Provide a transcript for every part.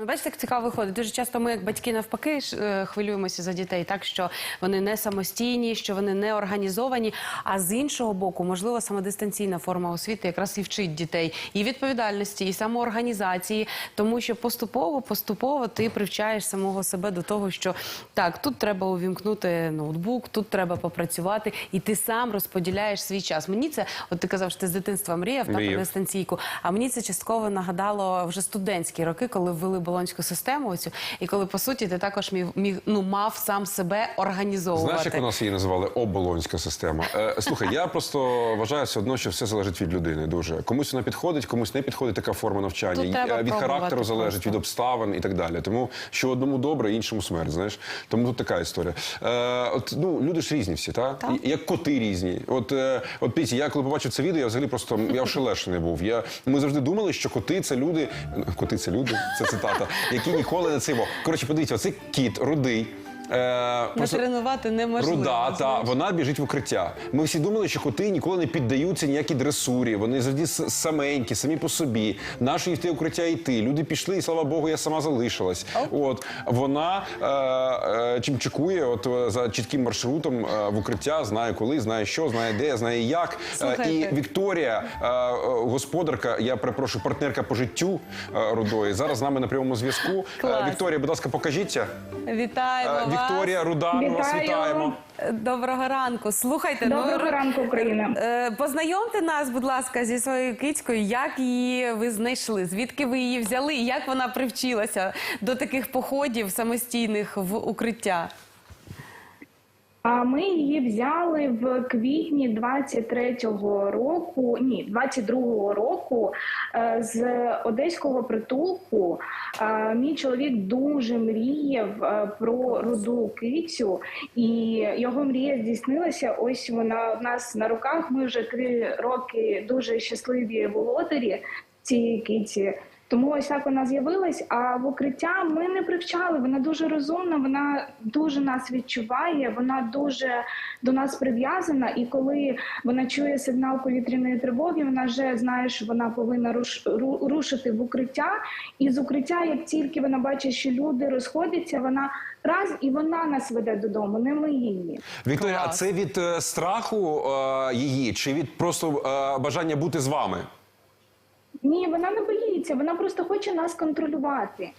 Ну, Бачите, як цікаво виходить. Дуже часто ми, як батьки, навпаки, е, хвилюємося за дітей, так що вони не самостійні, що вони не організовані. А з іншого боку, можливо, саме дистанційна форма освіти якраз і вчить дітей і відповідальності, і самоорганізації, тому що поступово, поступово ти привчаєш самого себе до того, що так, тут треба увімкнути ноутбук, тут треба попрацювати, і ти сам розподіляєш свій час. Мені це, от ти казав, що ти з дитинства мріяв так, Мріяв. на дистанційку. А мені це частково нагадало вже студентські роки, коли ввели болонську систему оцю, і коли по суті ти також міг, міг ну мав сам себе організовувати. Знаєш, як у нас її називали оболонська система? Е, слухай, я просто вважаю все одно, що все залежить від людини. Дуже комусь вона підходить, комусь не підходить така форма навчання. Тут треба е, від характеру залежить, просто. від обставин і так далі. Тому що одному добре, іншому смерть. Знаєш, тому тут така історія. Е, от ну люди ж різні всі, та Так. Як коти різні. От е, от Піті, я коли побачив це відео, я взагалі просто я ошелешений був. Я ми завжди думали, що коти це люди. Коти це люди, це цитата, які ніколи не цього. Коротше, подивіться, оцей кіт рудий. Е, Натренувати неможливо. Руда, та вона біжить в укриття. Ми всі думали, що коти ніколи не піддаються ніякій дресурі. Вони завжди саменькі, самі по собі. Нащо їх в те укриття йти? Люди пішли, і слава Богу, я сама залишилась. От вона е, е, чимчикує от е, за чітким маршрутом е, в укриття, знає коли, знає що, знає де, знає як. Е, Слухайте. і Вікторія, е, господарка, я перепрошую, партнерка по життю е, рудої. Зараз з нами на прямому зв'язку. Клас. Вікторія, будь ласка, покажіться. Вітаємо Е. Вікторія Руда, ми вас вітаємо. Доброго ранку. Слухайте, Доброго ну, ранку, Україна. Е, Познайомте нас, будь ласка, зі своєю кицькою. Як її ви знайшли? Звідки ви її взяли? Як вона привчилася до таких походів самостійних в укриття? А ми її взяли в квітні 23-го року, ні, 22-го року е, з одеського притулку. Е, Мій чоловік дуже мріяв е, про руду кицю, і його мрія здійснилася. Ось вона у нас на руках. Ми вже три роки дуже щасливі володарі цієї киці. Тому ось так вона з'явилась. А в укриття ми не привчали. Вона дуже розумна, вона дуже нас відчуває, вона дуже до нас прив'язана. І коли вона чує сигнал повітряної тривоги, вона вже знає, що вона повинна руш, ру- рушити в укриття. І з укриття, як тільки вона бачить, що люди розходяться, вона раз і вона нас веде додому, не ми її. Вікторія, а це від е, страху е, її чи від просто е, бажання бути з вами? Ні, вона не боїться, вона просто хоче нас контролювати.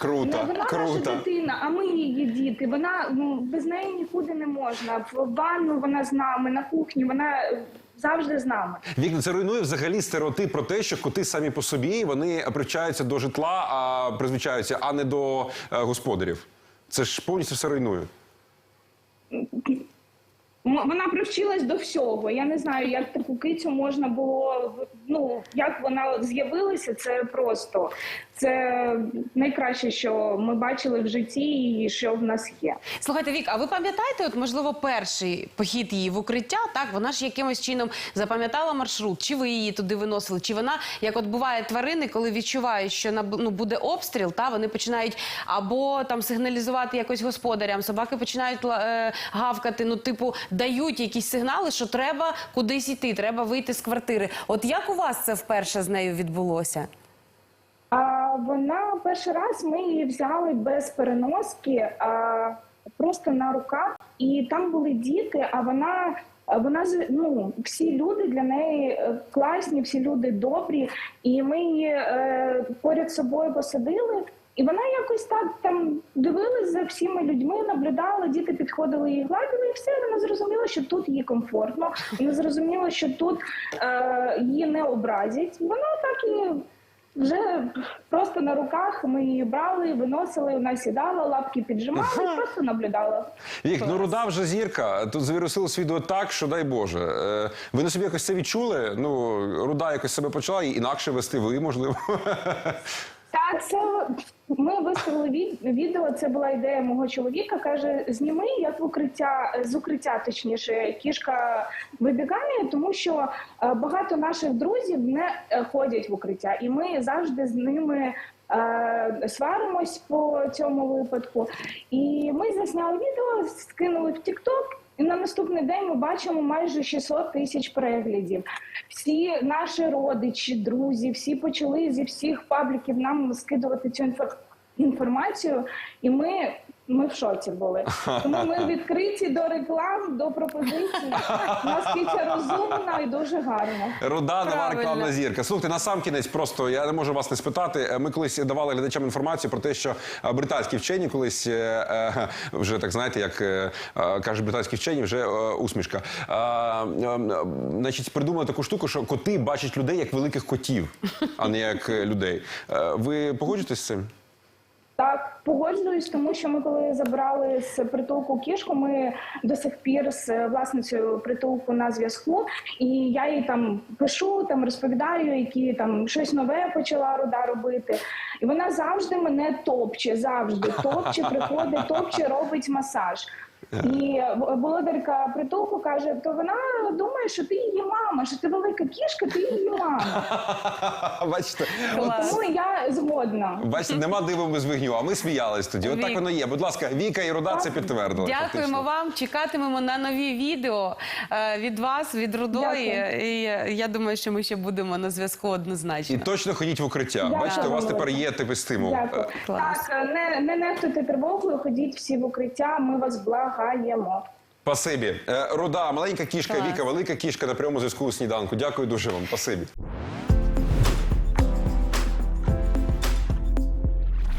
Круто, вона наша дитина, а ми її діти. Вона ну без неї нікуди не можна. В ванну вона з нами, на кухні, вона завжди з нами. Вікна, це руйнує взагалі стереотип про те, що коти самі по собі вони привчаються до житла, а призвичаються, а не до е, господарів. Це ж повністю все руйнує. Вона привчилась до всього. Я не знаю, як таку кицю можна було ну як вона з'явилася. Це просто це найкраще, що ми бачили в житті, і що в нас є. Слухайте, Вік, а ви пам'ятаєте, от можливо, перший похід її в укриття? Так, вона ж якимось чином запам'ятала маршрут, чи ви її туди виносили? Чи вона, як от буває тварини, коли відчувають, що ну, буде обстріл, та вони починають або там сигналізувати якось господарям, собаки починають е, гавкати. Ну, типу, дають якісь сигнали, що треба кудись йти, треба вийти з квартири. От як у вас це вперше з нею відбулося? А вона перший раз ми її взяли без переноски, а просто на руках, і там були діти. А вона вона ну всі люди для неї е, класні, всі люди добрі, і ми її е, поряд собою посадили. І вона якось так там дивилась за всіма людьми, наблюдала, діти підходили її гладили, і все. Вона зрозуміла, що тут їй комфортно. Вона зрозуміла, що тут е, її не образять. Вона так і вже просто на руках ми її брали, виносили, вона сідала, лапки піджимала і просто наблюдала. Вік, ну руда вже зірка. Тут завірусило відео так, що дай Боже. Е, ви на собі якось це відчули? Ну, руда якось себе почала і інакше вести ви, можливо. Так, це ми виставили від- відео. Це була ідея мого чоловіка. каже: зніми як в укриття з укриття, точніше, кішка вибігає, тому що е, багато наших друзів не е, ходять в укриття, і ми завжди з ними е, сваримось по цьому випадку. І ми засняли відео, скинули в TikTok, і на наступний день ми бачимо майже 600 тисяч переглядів. Всі наші родичі, друзі, всі почали зі всіх пабліків нам скидувати цю інфор- інформацію, і ми. Ми в шоці були. Тому ми відкриті до реклам, до пропозицій. У нас киця розумна і дуже гарна. Руда нова рекламна зірка. Слухайте, на сам кінець просто я не можу вас не спитати. Е, Ми колись давали глядачам інформацію про те, що е, британські вчені колись е, вже так знаєте, як кажуть британські вчені, вже усмішка. Значить, придумали таку штуку, що коти бачать людей як великих котів, а не як людей. Ви погоджуєтесь з цим? Так, погоджуюсь, тому що ми коли забрали з притулку кішку, ми до сих пір з власницею притулку на зв'язку, і я їй там пишу, там розповідаю, які там щось нове почала руда робити. І вона завжди мене топче, завжди топче, приходить, топче, робить масаж. І володарка притулку каже: то вона думає, що ти її мама, що ти велика кішка, ти її мама. Бачите, Тому я згодна. бачите, нема диву без вигню, а ми сміялись тоді. От так воно є. Будь ласка, Віка і Руда це підтвердили. Дякуємо фактично. вам. Чекатимемо на нові відео е, від вас, від Рудої. І е, я думаю, що ми ще будемо на зв'язку однозначно. І точно ходіть в укриття. Дякую. Бачите, у вас тепер є типу стимул. Дякую. Е, Клас. Так, не, не нехтуйте тривогою, ходіть всі в укриття, ми вас благаємо. Спасибі. Е, Руда, маленька кішка, Клас. Віка, велика кішка на прямому зв'язку у сніданку. Дякую дуже вам. Спасибі.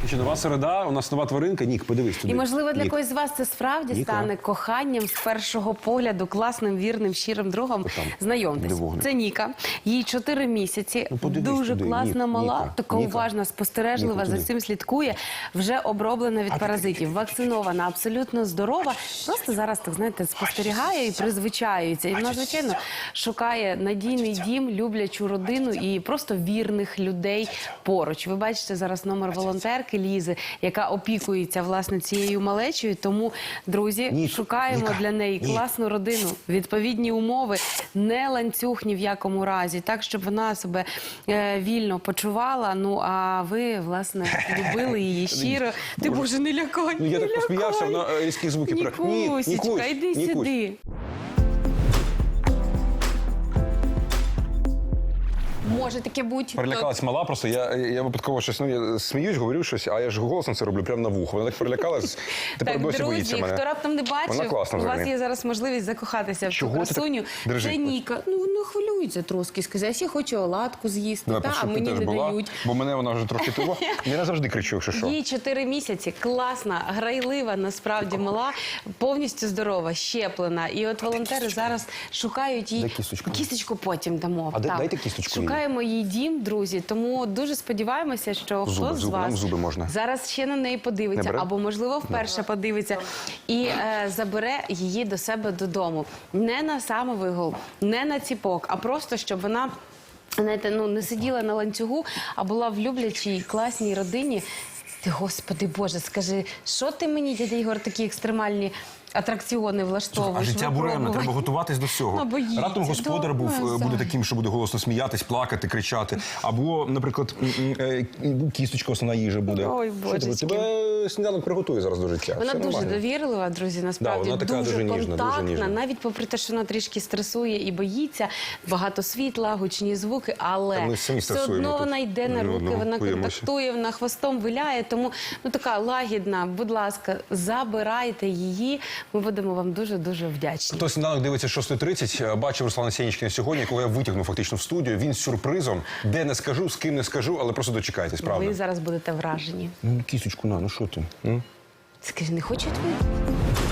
Що нова середа, у нас нова тваринка. Нік, подивись туди. І можливо для Нік. когось з вас це справді Ніка. стане коханням з першого погляду, класним, вірним, щирим другом. Знайомтесь, де вогник. це Ніка. Їй 4 місяці. Ну, подивись Дуже туди, класна, Нік, мала, Ніка, така Ніка. уважна, спостережлива, Ніка, за туди. всім слідкує. Вже оброблена від паразитів, вакцинована, абсолютно здорова. Просто зараз так знаєте, спостерігає і призвичаюється. І вона, звичайно, шукає надійний дім, люблячу родину і просто вірних людей поруч. Ви бачите зараз номер волонтерки Лізи, яка опікується власне цією малечою. Тому, друзі, Ніка, шукаємо Ніка, для неї Ніка. класну родину, відповідні умови, не ланцюг ні в якому разі, так щоб вона себе е, вільно почувала. Ну а ви власне любили її щиро. Ти боже, не лякай. Ну, я не так посміявся, лякай. воно е, різкі звуки. Ні, Нікусечка, Нікусь, йди Нікусь. сюди. Може таке бути. Перелякалась мала, просто я, я випадково щось ну, я сміюсь, говорю щось, а я ж голосом це роблю прямо на вухо. Вона так перелякалась, тепер Так, досі боїться друзі, мене. хто раптом не Вона бачив, класна у вас є зараз можливість закохатися в Чого цю ти так красуню. Це Ніка. Ну, ну хвилюється трошки. Сказати, я хочу оладку з'їсти, Давай, та, а мені не була, дають. бо мене вона вже трохи того. Я не завжди кричу, якщо що. Їй 4 місяці, класна, грайлива, насправді мала, повністю здорова, щеплена. І от волонтери зараз шукають їй кісточку. потім дамо. А дайте кісточку їй. Їй дім, друзі. Тому дуже сподіваємося, що Зуби, хтось з зуби, вас зуби можна. зараз ще на неї подивиться, бере? або можливо вперше подивиться і е, забере її до себе додому. Не на самовигул, не на ціпок, а просто щоб вона. Знаєте, ну не сиділа на ланцюгу, а була в люблячій класній родині. Ти, господи Боже, скажи, що ти мені, дядя Ігор, такі екстремальні атракціони влаштовуєш? А життя буремне, треба готуватись до всього. Ну, боїться. Раптом господар був е, буде таким, що буде голосно сміятись, плакати, кричати. Або, наприклад, е, кісточка основна їжа буде. Ой, божечки. Тебе сніданок приготує зараз до життя. Вона Все дуже нормально. довірлива, друзі. Насправді Да, вона така дуже, дуже ніжна, дуже контактна, ніжна. навіть попри те, що вона трішки стресує і боїться, багато світла, гучні звуки, але все одно вона йде на руки, вона контактує, вона хвостом виляє. Тому ну така лагідна. Будь ласка, забирайте її. Ми будемо вам дуже дуже вдячні. Хто сніданок дивиться 6.30, е, бачив Руслана Сєнічкіна сьогодні, якого я витягнув фактично в студію. Він з сюрпризом, де не скажу, з ким не скажу, але просто дочекайтесь, правда. Ви зараз будете вражені. Ну, Кісточку на, ну що ти? Скажи, не хочуть ви?